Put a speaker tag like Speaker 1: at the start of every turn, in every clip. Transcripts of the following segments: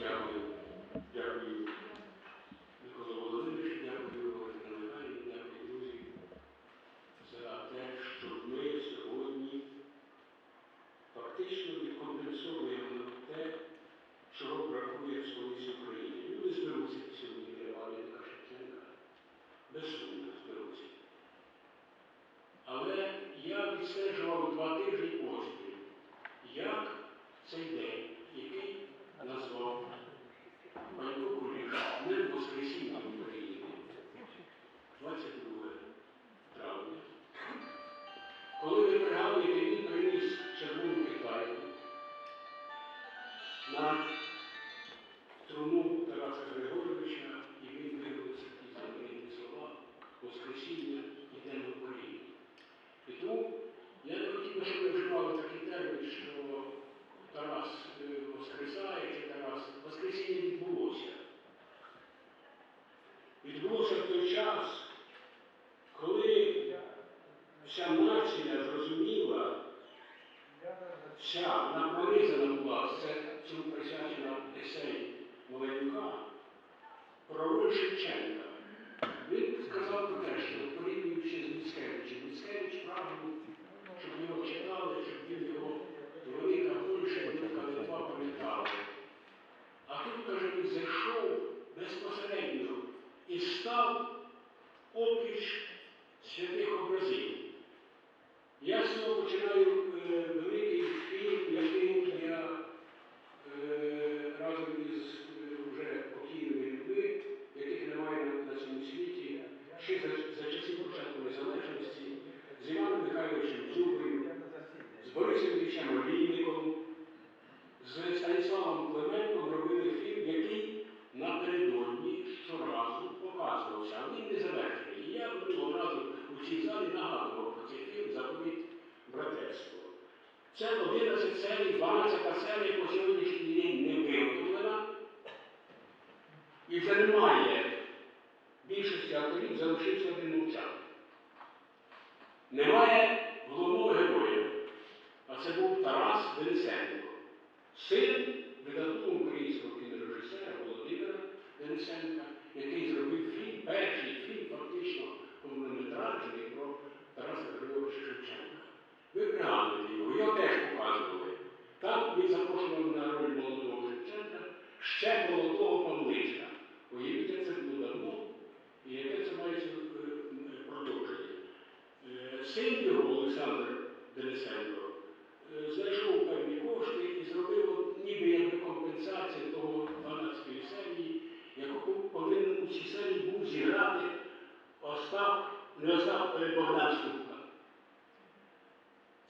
Speaker 1: Yeah. Portugal, outros 75 Brasil. Це 11 серій, 12 серій по сьогоднішній день не виготовлена. І вже немає більшості авторів, залишився один мовчан. Немає головного героя. А це був Тарас Денисенко, син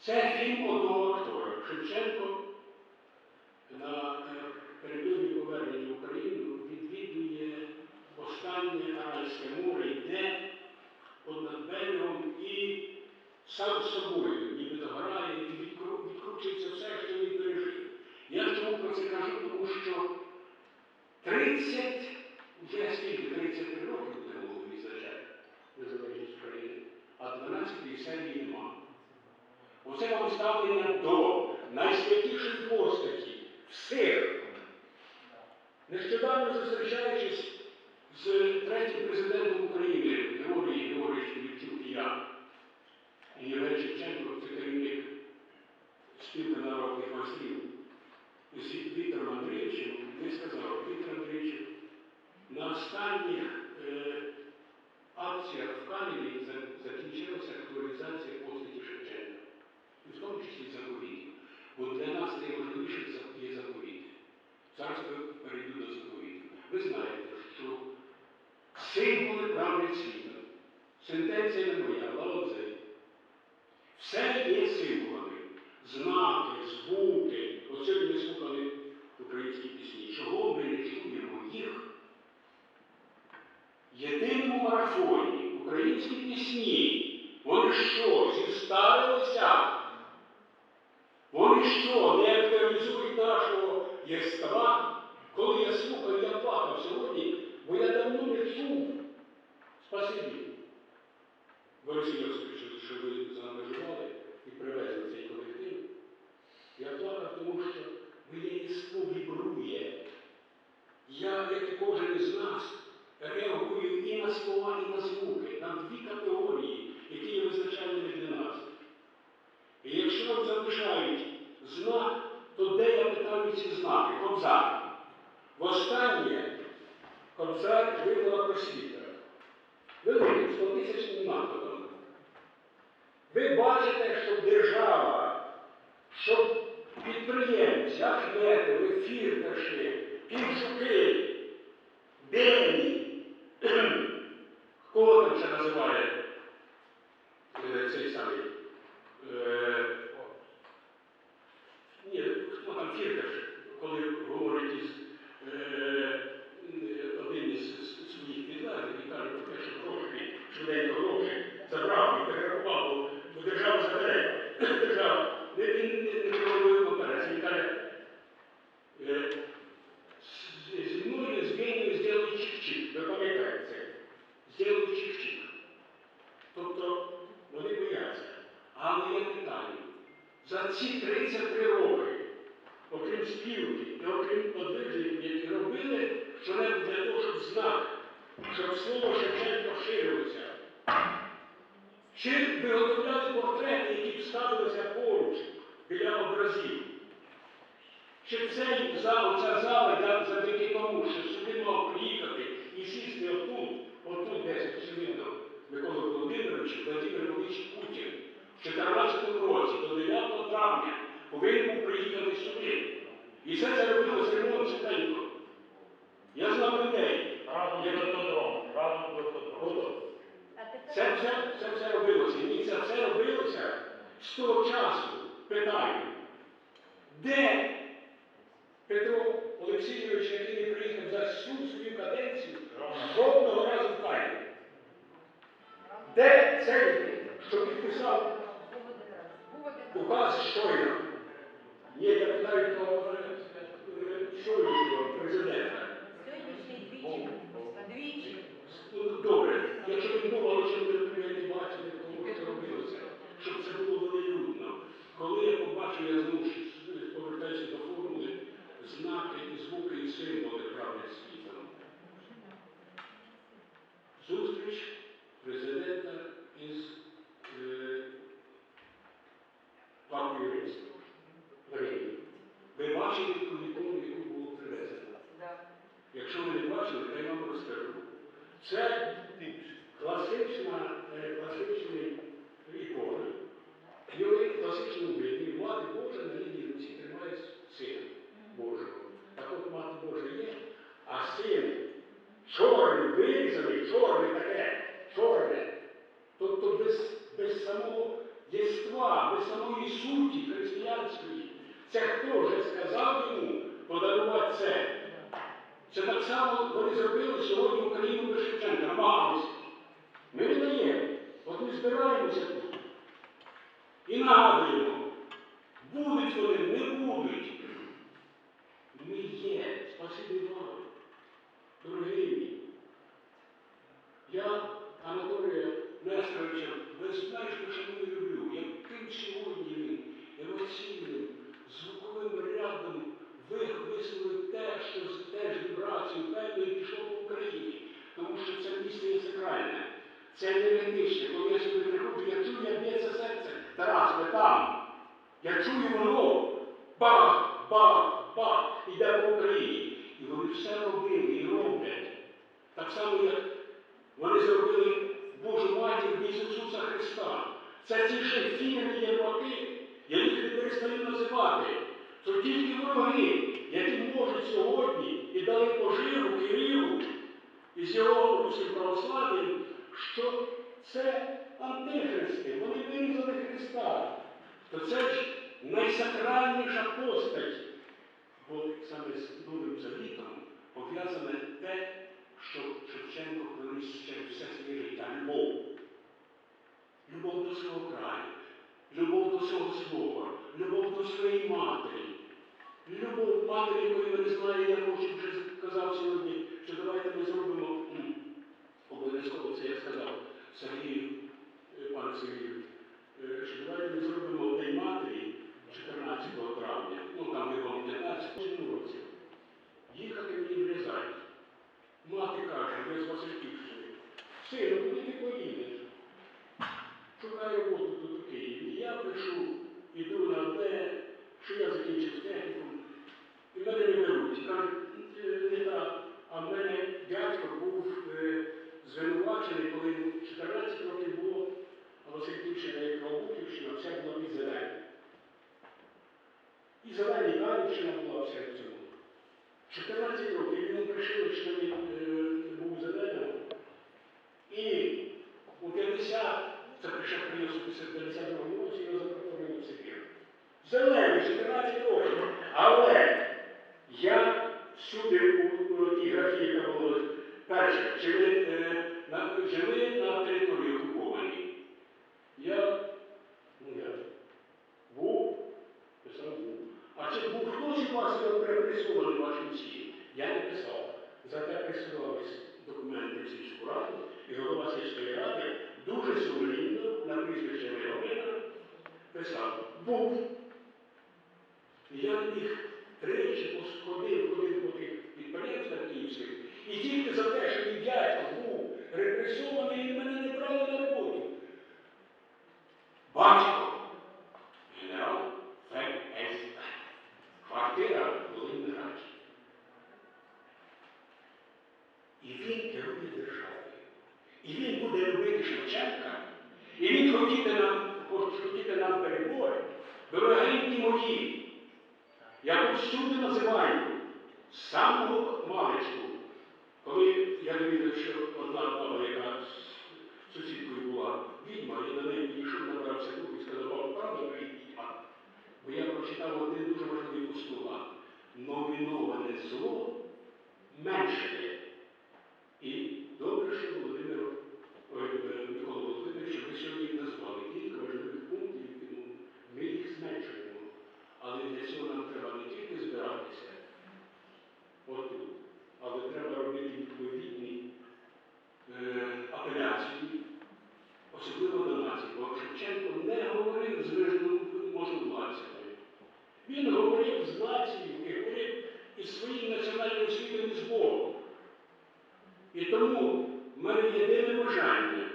Speaker 1: Це фільм одного актора Шевченко на е, передодні повернення в Україну відвідує останнє Аральське море, йде понад берегом і сам собою, ніби грає, і відкручується все, що він пережив. Я чому про це кажу, тому що 30, вже скільки 33 років не було визначає незалежність України, а 12 серії немає. Оце вам ставлення до найсвятіших постаті всіх. Нещодавно зустрічаючись з третім президентом України Георгій Георгійович Вівчук і я, і Євген Шевченко, це керівник спілки народних майстрів, з Віктором Андрійовичем, він сказав, Віктор Андрійович, на останніх е, акціях в Каневі закінчилася актуалізація в тому числі заповіті. Бо для нас найважливіше є заповіти. Зараз я перейду до заповітів. Ви знаєте, що символи правлять світа. сентенція на як страх. Коли я слухаю, я плакав сьогодні, бо я давно не чув. Спасибі. Борисі Йосиповичу, що ви заангажували і привезли цей колектив. Я плакав, тому що моє іство вібрує. Я, як і кожен із нас, реагую і на слова, і на звуки. Там дві категорії, які є визначальними для нас. І якщо вам залишають знак, поставив ці знаки. Кобзар. Востаннє Кобзар видала просвіта. Великим 100 тисячним накладом. Ви бачите, що держава, щоб підприємці, Ахметови, Фірташі, Кінчуки, Бені, кого там ще називає е, цей самий, е, ні, хто там Фірташ, коли говорить із е, е, один із с- своїх підлеглих і каже про те, що гроші, швиденько гроші забрав і перерахував, бо, бо держава забере. Держава. Не, він не, не робив операції. Він каже, е, з- зі мною з Венею зробили чик-чик. Ви пам'ятаєте це? Зробили чик-чик. Тобто вони бояться. Але я питаю, за ці 33 роки, окрім спілки і окрім подвижників, які робили що-небудь для того, щоб знак, щоб слово Шевченко ширилося. Чи виготовляли портрети, які б ставилися поруч біля образів? Чи цей зал, ця зала я завдяки тому, що сюди мав приїхати і сісти отут, отут десь очевидно, Микола Володимирович, Владимир Ілліч Путін в 14 році до 9 травня повинен був приїхати сюди. І все це робилося ремонт швиденько. Я знав людей.
Speaker 2: Разом з автодромом, разом з автодромом.
Speaker 1: Ото.
Speaker 3: А тепер
Speaker 1: Це все, це все робилося. Ні, це все робилося з того часу. Питаю, де Петро 有我这个 бах. Іде по Україні. І вони все робили і роблять. Так само, як вони зробили Божу матір без Ісуса Христа. Це ці ж ефірні єрмаки, я їх не перестаю називати. Це тільки вороги, які можуть сьогодні і дали поживу Кирилу із його руським православ'ям, що це антихристи, вони вирізали Христа. То це ж найсакральніша постать. Бо саме з Новим Завітом пов'язане те, що Шевченко приніс через все своє життя любов. Любов до свого краю, любов до свого слова, любов до своєї матері. Любов матері, якої ви не знає, я хочу вже сказав сьогодні, що давайте ми зробимо обов'язково це я сказав Сергію, е, пане Сергію, е, що давайте ми зробимо День матері 14 травня, ну там вибору 15 році. Їхати мені в Рязань. Мати каже, ви з Васильківщини. Сину, куди ти поїдеш? Шукаю роботу тут у Києві. Я пишу, ಯುದ್ಧವನ್ನು ಮಾಡುತ್ತೆ ಶ್ರೀನಿವಾಸ ಕಿಂಚಿಸ್ತೆ ಇದು Imery Ryberowicz. A mnie dziadko był z Wenułaczem i powiedział, 14 kroki było, a w ostatnim się na obudził się na wsiak było i zelenie. I zelenie pani się na była wsiak 14 kroki, i on prosił, że nie був. Я на них тричі ходив, ходив по тих підприємствах київських, і тільки за те, що мій дядько був репресований, він мене не брали на роботу. Батько, генерал ФСБ. Квартира в Волинграді. І він керує державою. І він буде робити Шевченка. І він хотіти нам, хотіти нам перебори. Дорогенькі мої, я тут всюди називаю з самого маличку. Коли я довідав, що одна баба, яка сусідкою була відьма, і на неї підійшов, набрався дух і сказав, правда, ви відьма? Бо я прочитав один дуже важливий постулат. Номіноване зло меншає. І добре, що Володимир, ой, е, Микола Володимирович, що ви сьогодні їх назвали кілька важливих пунктів, ну, ми їх зменшуємо. Але для цього нам треба не тільки збиратися отут, але треба робити відповідні е, апеляції, особливо до нації. Бо Шевченко не говорив з виженим можновладцями. Він говорив з нацією і говорив із своїм національним світом і з Богом. І тому в мене єдине бажання,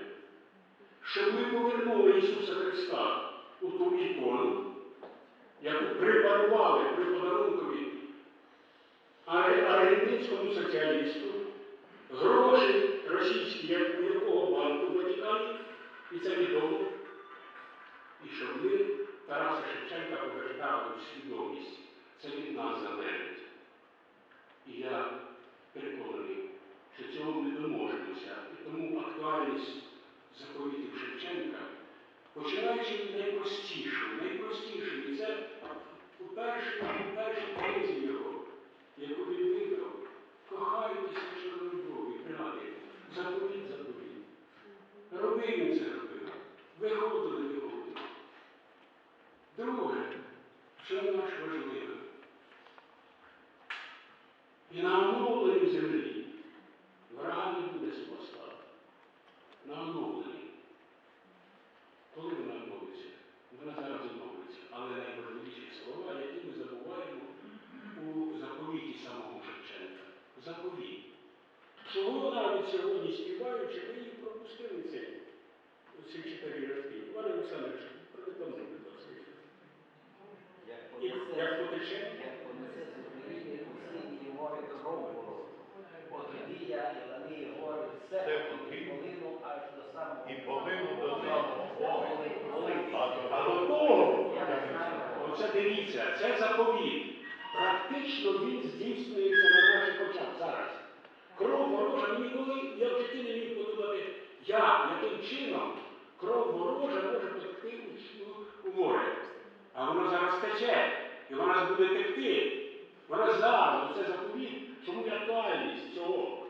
Speaker 1: щоб ми повернули Ісуса Христа у ту ікону, яку препарували при подарункові аргентинському соціалісту, гроші російські, як у якого банку в Ватикані, і це відомо. І щоб ми Тараса Шевченка повертали у свідомість. Це від нас залежить. І я переконаний, що цього ми доможемося. І тому актуальність заповітів Шевченка, починаючи від найпростішого, найпростішого, і це у першій, у першій книзі його, яку він видав, кохайтеся щодо любові, пригадуйте, заповіт, заповіт. Робив він це робив. Виходили, виходили. Друге, що не менш важливе, і на оновленій землі врага не буде супостата. На оновленій. Коли вона оновиться? Вона зараз оновиться. Але найважливіші слова, які ми забуваємо у заповіті самого Шевченка. Заповіт. Чого навіть сьогодні співаючи, ми їх пропустили цей, ці чотири рядки. Іван Олександрович, продекламуйте, будь ласка. І як потече?
Speaker 4: Як понесе з України у сині море дорогу ворожу. От тоді я і лани гори все
Speaker 2: Все
Speaker 4: і полину аж до самого
Speaker 2: І полину до самого
Speaker 4: Воли- Волині.
Speaker 1: А до того,
Speaker 4: Я не знаю.
Speaker 1: оце дивіться, це заповіт. Практично він здійснюється на наших очах зараз. Кров ворожа, мені ніколи, я в житті не міг подумати, як, яким чином кров ворожа може потекти у, у море. А вона зараз тече, і вона буде текти. Вона зараз, це заповіт, чому актуальність цього.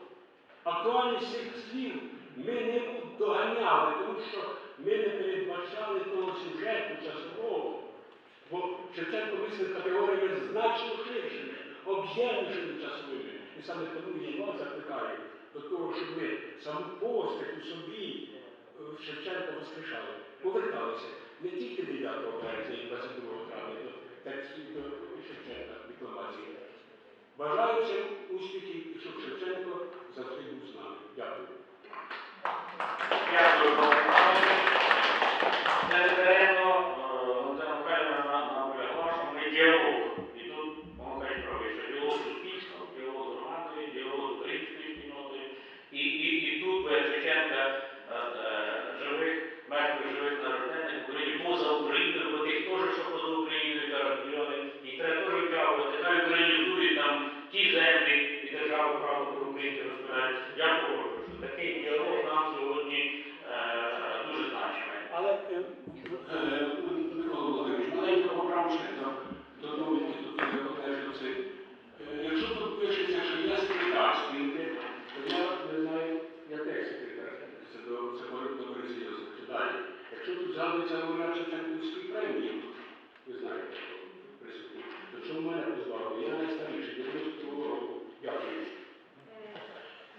Speaker 1: Актуальність цих слів ми не доганяли, тому що ми не передбачали того сюжету часового. Бо Шевченко мислив категоріями значно ширшими, об'ємнішими часовими. І саме тому я вас закликаю до того, щоб ми саму постать у собі е, Шевченка воскрешали, поверталися не тільки 9 березня і 22 травня до текстів до Шевченка дипломатії. Бажаю всім успіхів і щоб Шевченко завжди був з нами. Дякую.
Speaker 5: Дякую, знаходиться Володимир Шевченківській премії, ви знаєте, присутні. То чому мене позвали? Я найстаріший, 92 року. Дякую. Е,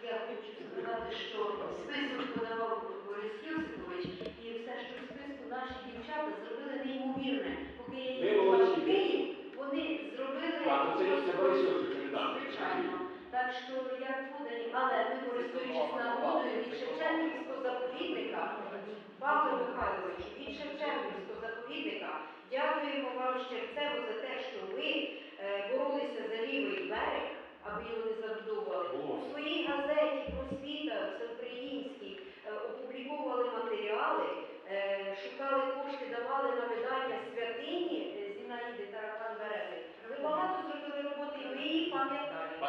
Speaker 5: я хочу сказати, що список подавав Борис Йосипович, і все, що в списку наші дівчата зробили неймовірне. Поки я її була в Київ, вони зробили Так, то
Speaker 1: це це Борис
Speaker 3: Йосипович, Так що я подані, але ми користуючись нагодою від Шевченківського заповідника. У своїй газеті просвіта всеукраїнській е, опубліковували матеріали, е, шукали кошти, давали на видання святині е, Зінаїди Таракан Берези. Ви багато зробили роботи, ми її пам'ятаємо.